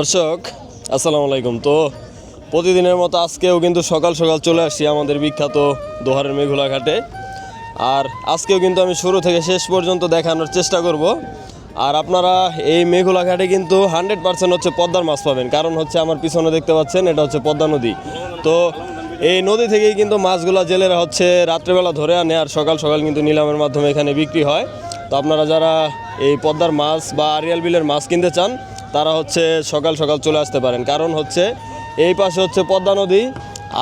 দর্শক, আসসালামু আলাইকুম। তো প্রতিদিনের মতো আজকেও কিন্তু সকাল সকাল চলে আসি আমাদের বিখ্যাত দোহারের মেঘুলা ঘাটে আর আজকেও কিন্তু আমি শুরু থেকে শেষ পর্যন্ত দেখানোর চেষ্টা করব। আর আপনারা এই মেঘুলা ঘাটে কিন্তু হান্ড্রেড পার্সেন্ট হচ্ছে পদ্মার মাছ পাবেন। কারণ হচ্ছে আমার পিছনে দেখতে পাচ্ছেন, এটা হচ্ছে পদ্মা নদী। তো এই নদী থেকেই কিন্তু মাছগুলা জেলেরা হচ্ছে রাত্রেবেলা ধরে আনে আর সকাল সকাল কিন্তু নিলামের মাধ্যমে এখানে বিক্রি হয়। তো আপনারা যারা এই পদ্মার মাছ বা আরিয়াল বিলের মাছ কিনতে চান তারা হচ্ছে সকাল সকাল চলে আসতে পারেন। কারণ হচ্ছে এই পাশে হচ্ছে পদ্মা নদী,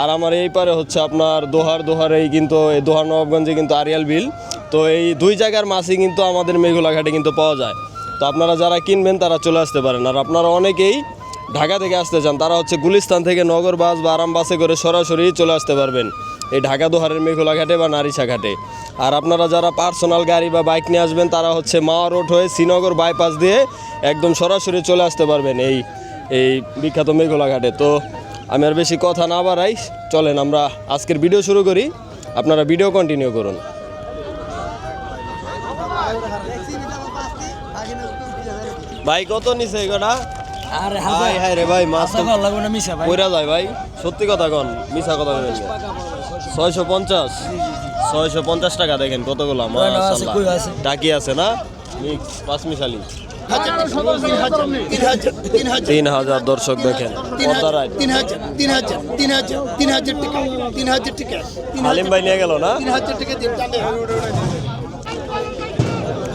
আর আমার এই পারে হচ্ছে আপনার দোহার দোহার এই কিন্তু এই দোহার নবাবগঞ্জে কিন্তু আরিয়াল বিল। তো এই দুই জায়গার মাছই কিন্তু আমাদের মেঘুলা ঘাটে কিন্তু পাওয়া যায়। তো আপনারা যারা কিনবেন তারা চলে আসতে পারেন। আর আপনারা অনেকেই ঢাকা থেকে আসতে চান, তারা হচ্ছে গুলিস্তান থেকে নগর বাস বা আরাম বাসে করে সরাসরি চলে আসতে পারবেন এই ঢাকা দোহারের মেঘুলা ঘাটে বা নারিশা ঘাটে। আর আপনারা যারা পার্সোনাল গাড়ি বা বাইক নিয়ে আসবেন, তারা হচ্ছে মাওয়া রোড হয়ে শ্রীনগর বাইপাস দিয়ে একদম সরাসরি চলে আসতে পারবেন এই এই বিখ্যাত মেঘুলা ঘাটে। তো আমি আর বেশি কথা না বাড়াই, চলেন আমরা আজকের ভিডিও শুরু করি। আপনারা ভিডিও কন্টিনিউ করুন। ভাই, কত নিছে এগুলা আরে রে ভাই মাছ যায় ভাই। সত্যি কথা কথা টাকা দেখেন কতগুলো আছে না? তিন হাজার দর্শক দেখেন হালিম ভাই নিয়ে গেল না?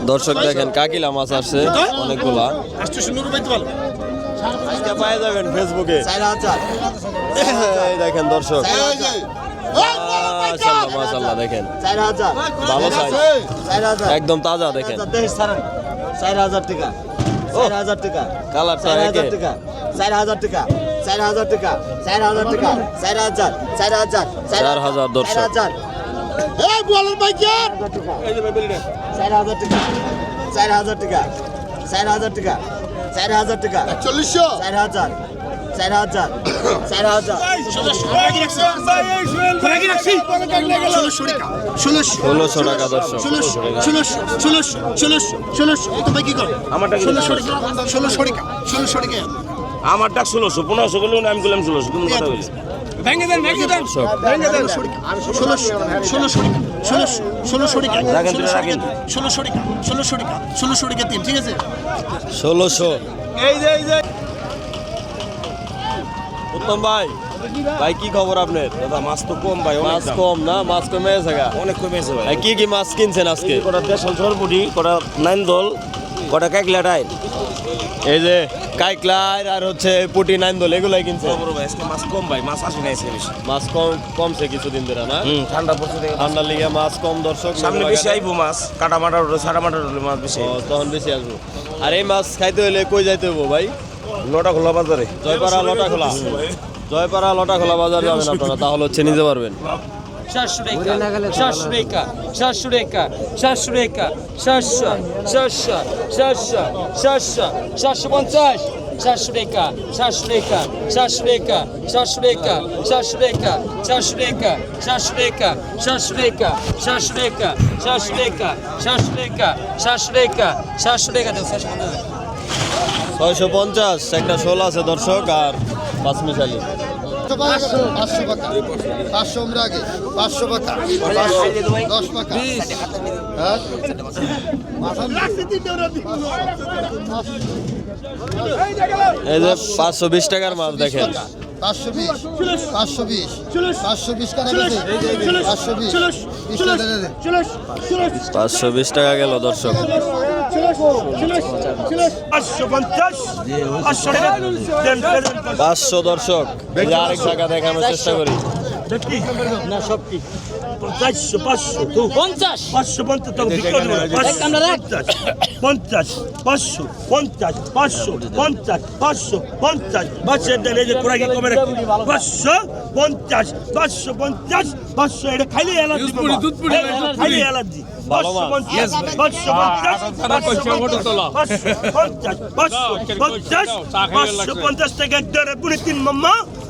দর্শক দেখেন কাকিলা মাছ আসছে অনেকগুলা। আজকে পায়ে যাবেন ফেসবুকে এই দেখেন দর্শক মাশাল্লাহ মাশাল্লাহ দেখেন ভালো সাইজ একদম তাজা দেখেন চার হাজার টাকা চার হাজার টাকা কালারটা চার হাজার টাকা চার হাজার টাকা চার হাজার টাকা চার হাজার টাকা চার হাজার চার হাজার চার হাজার দর্শক। হাজার এই বলেন ভাই কে চার হাজার টাকা চার হাজার টাকা চার হাজার টাকা চার হাজার টাকা চল্লিশশো চার হাজার চার হাজার চার হাজার ষোলোশো টাকা দর্শক ষোলোশো ষোলোশো ষোলোশো ষোলোশো আমারটা ষোলোশো টাকা ষোলোশো ষোলোশো আমারটা ষোলোশো পনেরোশো বলুন আমি বললাম ষোলোশো কোনো ষোলোশো বলি ভেঙে দেন ভেঙে দেন ভেঙে দেন ষোলোশো ষোলোশো ষোলোশো ষোলোশো টাকা। ষোলোশো টাকা ষোলোশো টাকা ষোলোশো টাকা তিন ঠিক আছে? ষোলোশো। উত্তম ভাই ভাই কি খবর আপনার? দাদা মাছ তো কম ভাই মাছ কম না? মাছ কমে গেছে অনেক কমেছে ভাই। ভাই, কি কি মাছ কিনছেন আজকে? কটা দেশাল ঝড়পুটি কটা নাইন দল কটা কাকলা টাইল। এই যে কাইকলার আর হচ্ছে পুটি নাইন দল এগুলাই কিনছে। বড় ভাই আজকে মাছ কম ভাই মাছ আসে না এসে বেশি। মাছ কম কমছে কিছুদিন ধরে না? ঠান্ডা পড়ছে দেখে। ঠান্ডার লিগে মাছ কম দর্শক সামনে বেশি আইবো মাছ কাটা মাটা সাটা মাটা উঠলে মাছ বেশি তখন বেশি আসব। আর এই মাছ খাইতে হলে কই যাইতে হব ভাই? লটা খোলা বাজারে। জয়পাড়া লটা খোলা জয়পাড়া লটা খোলা বাজার যাবেন আপনারা তাহলে হচ্ছে নিতে পারবেন। সাতশো টাকা সাতশো টাকা সাতশো সাতশো সাতশো সাতশো সাতশো পঞ্চাশ সাতশো টাকা সাতশো টাকা সাতশো টাকা সাতশো টাকা সাতশো টাকা দেবো সাতশো পঞ্চাশ ছয়শো পঞ্চাশ একটা শোল আছে দর্শক আর পাঁচ মিশালি পাঁচশো পাঁচশো টাকা পাঁচশো আমরা আগে পাঁচশো টাকা দশ টাকা হ্যাঁ? এই যে পাঁচশো বিশ টাকার মাছ দেখেন। পাঁচশো বিশ পাঁচশো বিশ পাঁচশো বিশ টাকা পাঁচশো বিশ বিশ টাকা দে। পাঁচশো বিশ টাকা গেল দর্শক। পাঁচশো দর্শক আরেক জায়গা দেখানোর চেষ্টা করি। না সব কি? চারশো পাঁচশো পঞ্চাশ। পাঁচশো পঞ্চাশ পঞ্চাশ পঞ্চাশ পাঁচশো পঞ্চাশ পাঁচশো পঞ্চাশ পাঁচশো পঞ্চাশ। পাঁচশো দেন এই যে কোরআকে কমে রাখি পাঁচশো পঞ্চাশ পাঁচশো পঞ্চাশ পাঁচশো। এটা খালি এলার্জি খালি এলার্জি পঞ্চাশ টাকা পুনে তিন মাম্মা।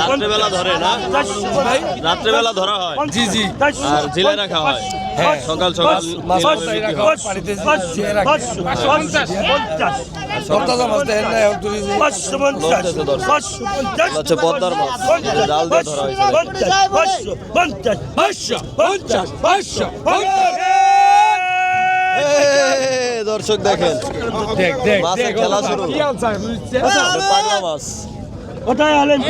রাত্রেবেলা ধরে না ভাই রাত্রেবেলা ধরা জি জি আর ঝিলে রাখা হয় দর্শক দেখেন। মাছের খেলা শুরু। পাগলা মাছ। পরীক্ষা আলেন?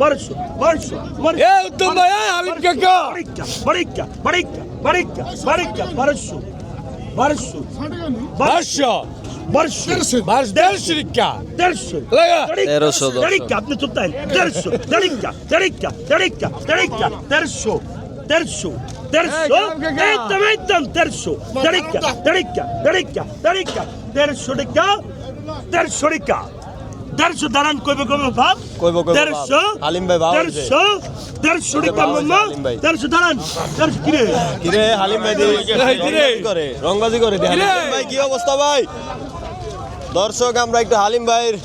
বারোশো বারোশো বারোশো। আপনি চুপ থাকেন দেড়শো দেড়িকা দেড়িকা দেড়িকা দেড়িকা দেড়শো দেড়শো দেড়শো একদম একদম দেড়শো দেড়িকা দেড়িকা দেড়িকা দেড়িকা দেড়শো টাকা দেড়শো টাকা দেড়শো দাঁড়ান কইবে কইবে ভাব কইব কইব দেড়শো? হালিম ভাই ভাব দেড়শো? দেড়শো টাকা। দেড়শো দাঁড়ান। দেড়শো কিরে? কিরে হালিম ভাই রংবাজি করে রংবাজি করে। ভাই কি অবস্থা ভাই? দর্শক আমরা একটু হালিম ভাইয়ের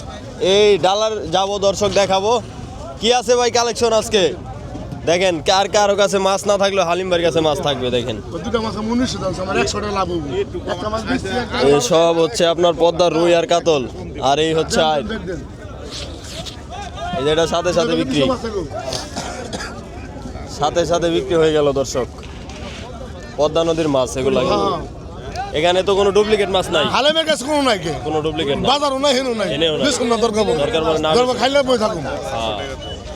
এই ডালার যাব দর্শক দেখাবো। কি আছে ভাই কালেকশন আজকে? দেখেন কার কারও কাছে মাছ না থাকলেও হালিম ভাইয়ের কাছে মাছ থাকবে দেখেন। সব হচ্ছে আপনার পদ্মার রুই আর কাতল। আর এই হচ্ছে আয় এই যেটা সাথে সাথে বিক্রি। সাথে সাথে বিক্রি হয়ে গেল দর্শক। পদ্মা নদীর মাছ এগুলো কিন্তু। এখানে তো কোনো ডুপ্লিকেট মাছ নাই। হালেমের কাছে কোনো নাই কে? কোনো ডুপ্লিকেট না বাজারও নাই হেনও নাই। দরকার দরকার না। দরকার খাইলে বই থাকুন হ্যাঁ,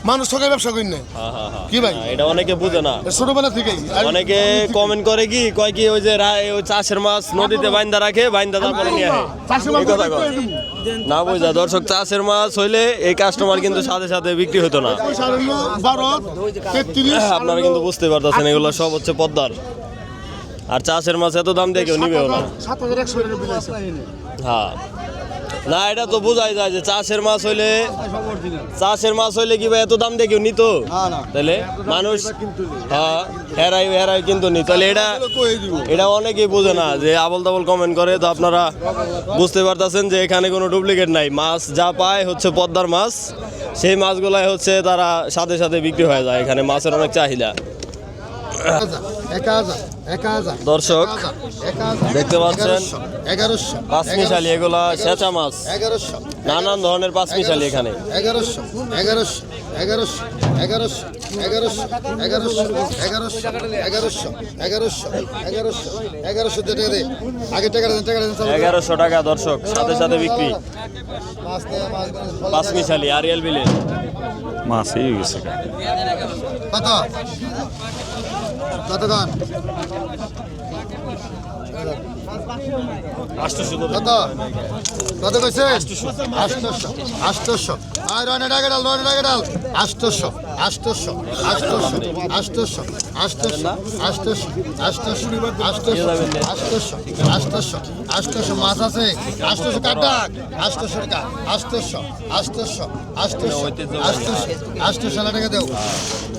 মানুষ সকালে ব্যবসা করি না হ্যাঁ, হ্যাঁ, হ্যাঁ। কি ভাই? হ্যাঁ, এটা অনেকে বুঝে না ছোটবেলা থেকেই অনেকে কমেন্ট করে কি কয় কি ওই যে ওই চাষের মাছ নদীতে বাইন্দা রাখে বাইন্দা তারপরে নিয়ে আসে। না বুঝা দর্শক চাষের মাছ হইলে এই কাস্টমার কিন্তু সাথে সাথে বিক্রি হতো না আপনারা কিন্তু বুঝতে পারতেছেন এগুলো সব হচ্ছে পদ্মার আর চাষের মাছ এত দাম দিয়ে কেউ নিবেও না হ্যাঁ না এটা তো বোঝাই যায় যে চাষের মাছ হইলে চাষের মাছ হইলে কি ভাই এত দাম দিয়ে কেউ নিত? তাহলে মানুষ হ্যাঁ হেরাই হেরাই কিন্তু নি। তাহলে এটা এটা অনেকেই বোঝে না যে আবল তাবল কমেন্ট করে তো আপনারা বুঝতে পারতেছেন যে এখানে কোনো ডুপ্লিকেট নাই। মাছ যা পায় হচ্ছে পদ্মার মাছ। সেই মাছগুলাই হচ্ছে তারা সাথে সাথে বিক্রি হয়ে যায়। এখানে মাছের অনেক চাহিদা এক হাজার এক হাজার দর্শক দেখতে পাচ্ছেন পাঁচমিশালি এগুলা সেচা মাছ। এগারোশো নানান ধরনের পাঁচমিশালি এখানে। এগারোশো এগারোশো এগারোশো এগারোশো এগারোশো এগারোশো এগারোশো এগারোশো এগারোশো এগারোশো টাকা দে আগে টাকা দেন টাকা দেন এগারোশো টাকা দর্শক সাথে সাথে বিক্রি। মাছ পাঁচমিশালি আরিয়াল বিলে। কত কত? গান কত কত কইছে আষ্টশো আষ্টশো আর রনে টাকা ডাল রনে টাকা ডাল আষ্টশো আষ্টশো আষ্টশো আষ্টশো আষ্টশো আষ্টশো আষ্টশো আষ্টশো আষ্টশো আষ্টশো আষ্টশো মাছ আছে আষ্টশো কাটা আষ্টশো টাকা আষ্টশো আষ্টশো আষ্টশো আষ্টশো আষ্টশো টাকা দেও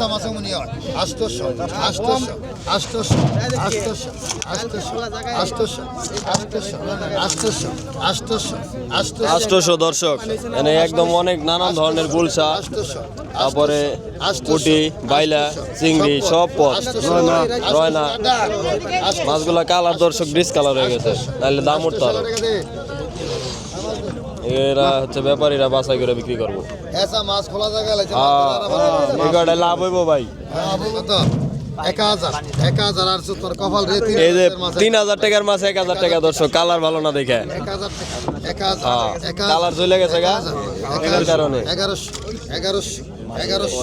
হেসা মাছে মনি হয় আষ্টশো আষ্টশো আষ্টশো আষ্টশো আষ্টশো আষ্টশো আষ্টশো আষ্টশো আষ্টশো আষ্টশো। আষ্টশো দর্শক মানে একদম অনেক নানান ধরনের আষ্টশো তারপরে পুটি বাইলা চিংড়ি সব পথ রয়না মাছগুলা কালার দর্শক ডিস কালার হয়ে গেছে তাহলে দাম উঠতে হবে। এরা হচ্ছে ব্যাপারীরা বাছাই করে বিক্রি করব। মাছ খোলা জায়গা লাগছে এই লাভ হইব ভাই। তিন এই যে তিন হাজার টাকার মাছ এক হাজার টাকা দর্শক কালার ভালো না দেখে। হ্যাঁ, কালার চলে গেছে গা? কারণে। এগারোশো এগারোশো এগারোশো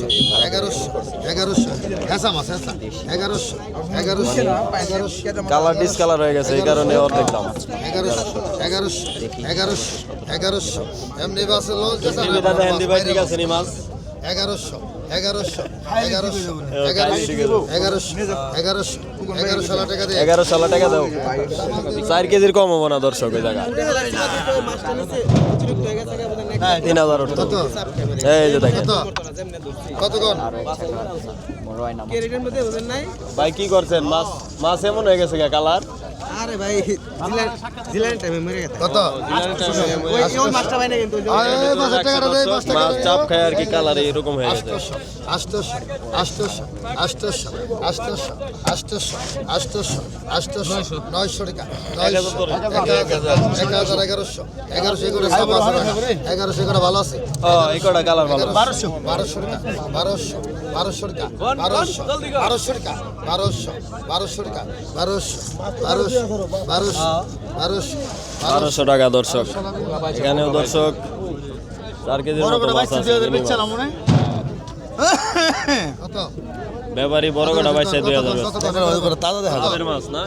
এগারোশো এগারোশো। হেসা মাছ হেসা এগারোশো এগারোশো এগারোশো। কালার ডিসকালার হয়ে গেছে এই কারণে অর্ধেক দাম। এগারোশো এগারোশো এগারোশো এগারোশো। এমনি নি মাছ? এগারোশো এগারোশো এগারোশো এগারোশো এগারোশো এগারোশো এগারোশো টাকা দিয়ে। এগারো সাল টাকা দাও। চার কেজির কম হব না দর্শক ওই জায়গা তিন হাজার এই যে দেখেন ভাই কি করছেন মাছ মাছ এমন হয়ে গেছে গা কালার আরে ভাই জিলান টাইমে মরে গেছে। কত? ওই ওই মাছটা ভাই না কিন্তু দেই মাছ চাপ খায় আর কি কালার এরকম হয়ে গেছে আষ্টশো আষ্টশো আষ্টশো আষ্টশো আষ্টশো আষ্টশো আষ্টশো নয়শো টাকা নয়শো এক হাজার এগারোশো এগারোশো এগারো আছে টাকা এগারোশো এগারো ভালো আছে? ও এই কটা কালার ভালো। বারোশো বারোশো টাকা বারোশো বারোশো টাকা বারোশো বারোশো টাকা বারোশো বারোশো টাকা বারোশো বারোশো বারোশো টাকা দর্শক এখানেও দর্শক চার কেজির মতো মাছ আছে ব্যাপারী বড় কটা বাইশে দুই হাজার মাছ না